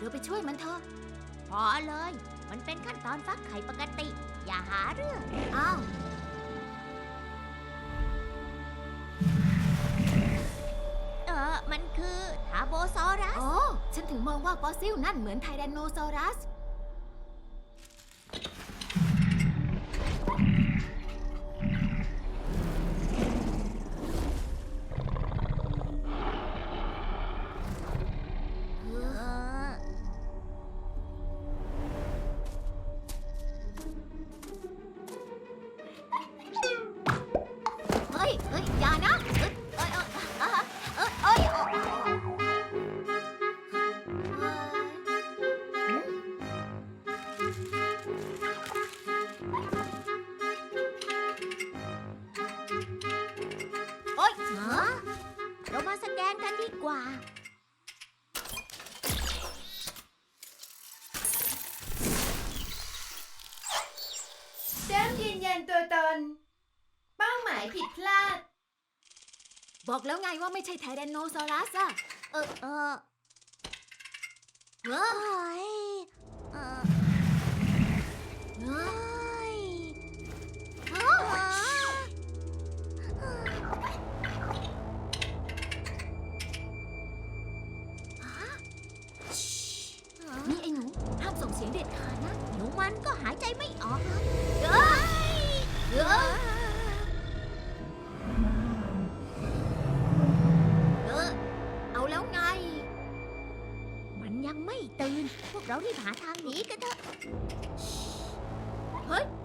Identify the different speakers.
Speaker 1: เราไปช่วยมันเถอะ
Speaker 2: พอเลย มันเป็นขั้นตอนฟักไข่ปกติ อย่าหาเรื่อง
Speaker 1: อ้าว
Speaker 2: เออ มันคือทาโบซอรัส
Speaker 1: อ๋อ ฉันถึงมองว่าฟอสซิลนั่นเหมือนไทแรนโนซอรัส
Speaker 2: อ๊
Speaker 1: ยฮะเรา
Speaker 2: มาสแกนกันดีกว่า
Speaker 3: แจ้งยืนยันตัวตน เป้าหมายผิดพลาด
Speaker 1: บอกแล้วไงว่าไม่ใช่ไทแรนโนซอรัสอะ
Speaker 2: เออเออ
Speaker 1: เฮ้
Speaker 2: เฮ้
Speaker 1: ย
Speaker 2: ยเออ
Speaker 1: ส่งเสียงเด็ดขาดนะ
Speaker 2: หนูมันก็หายใจไม่ออกนะ
Speaker 1: เอ้ยเอ้ยเออเอาแล้วไง
Speaker 2: มันยังไม่ตื่น พวกเรารีบหาทางหนีกันเถอะ
Speaker 1: ช